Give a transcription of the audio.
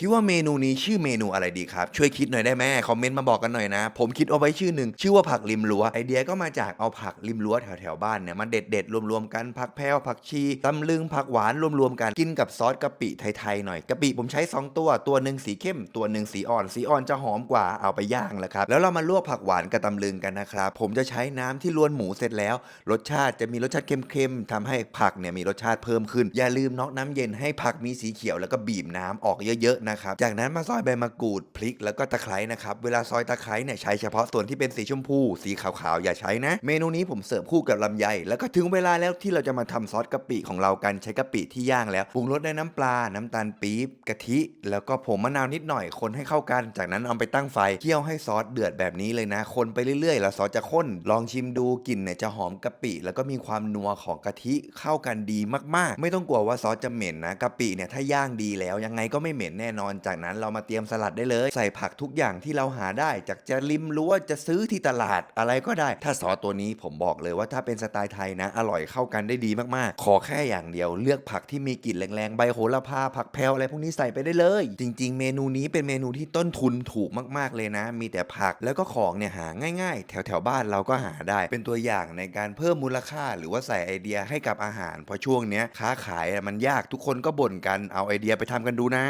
คิดว่าเมนูนี้ชื่อเมนูอะไรดีครับ ช่วยคิดหน่อยได้ไหมคอมเมนต์มาบอกกันหน่อยนะ ผมคิดเอาไว้ชื่อหนึ่ง ชื่อว่าผักริมรั้วไอเดียก็มาจากเอาผักริมรั้วแถวแถวบ้านเนี่ยมาเด็ดเด็ดรวมๆกันผักแพรวผักชีตำลึงผักหวานรวมๆกันกินกับซอสกะปิไทยๆหน่อยกะปิผมใช้สองตัวตัวหนึ่งสีเข้ม ตัวหนึ่งสีอ่อน สีอ่อนจะหอมกว่าเอาไปย่างแหละครับแล้วเรามาลวกผักหวานกับตำลึงกันนะครับผมจะใช้น้ำที่ลวนหมูเสร็จแล้ว รสชาติจะมีรสชาติเค็มๆทำให้ผักเนี่ยมีรสชาติเพิ่มขึ้น อย่าลืมน็อกน้ำเย็นให้ผักมีสีเขียวแล้วก็บีบน้ำออกเยอะๆนะครับ จากนั้นมาซอยใบมะกรูดพริกแล้วก็ตะไคร้นะครับ เวลาซอยตะไคร้เนี่ยใช้เฉพาะส่วนที่เป็นสีชมพู สีขาวๆอย่าใช้นะ เมนูนี้ผมเสิร์ฟคู่กับลำไย แล้วก็ถึงเวลาแล้วที่เราจะมาทำซอสกะปิของเรากันใช้กะปิที่ย่างแล้วปรุงรสด้วยน้ำปลา น้ำตาลปี๊บกะทิ แล้วก็ผงมะนาวนิดหน่อยคนให้เข้ากัน จากนั้นเอาไปตั้งไฟเคี่ยวให้ซอสเดือดแบบนี้เลยนะ คนไปเรื่อยๆ แล้วซอสจะข้น ลองชิมดูกลิ่นเนี่ยจะหอมกะปิ แล้วก็มีความนัวของกะทิเข้ากันดีมากๆ ไม่ต้องกลัวว่าซอสจะเหม็นนะกะปิเนี่ยถ้าย่างดีแล้วยังไงก็ไม่เหม็นแน่นอนจากนั้นเรามาเตรียมสลัดได้เลย ใส่ผักทุกอย่างที่เราหาได้จากจะริมรั้วจะซื้อที่ตลาดอะไรก็ได้ ถ้าซอสตัวนี้ผมบอกเลยว่าถ้าเป็นสไตล์ไทยนะ อร่อยเข้ากันได้ดีมากๆ ขอแค่อย่างเดียวเลือกผักที่มีกลิ่นแรงๆใบโหระพาผักแพรวอะไรพวกนี้ใส่ไปได้เลย จริง ๆ เมนูนี้เป็นเมนูที่ต้นทุนถูกมากๆเลยนะ มีแต่ผักแล้วก็ของเนี่ยหาง่าย ๆ แถวๆบ้านเราก็หาได้ เป็นตัวอย่างในการเพิ่มมูลค่า หรือว่าใส่ไอเดียให้กับอาหารเพราะช่วงเนี้ยค้าขายมันยากทุกคนก็บ่นกันเอาไอเดียไปทำกันดูนะ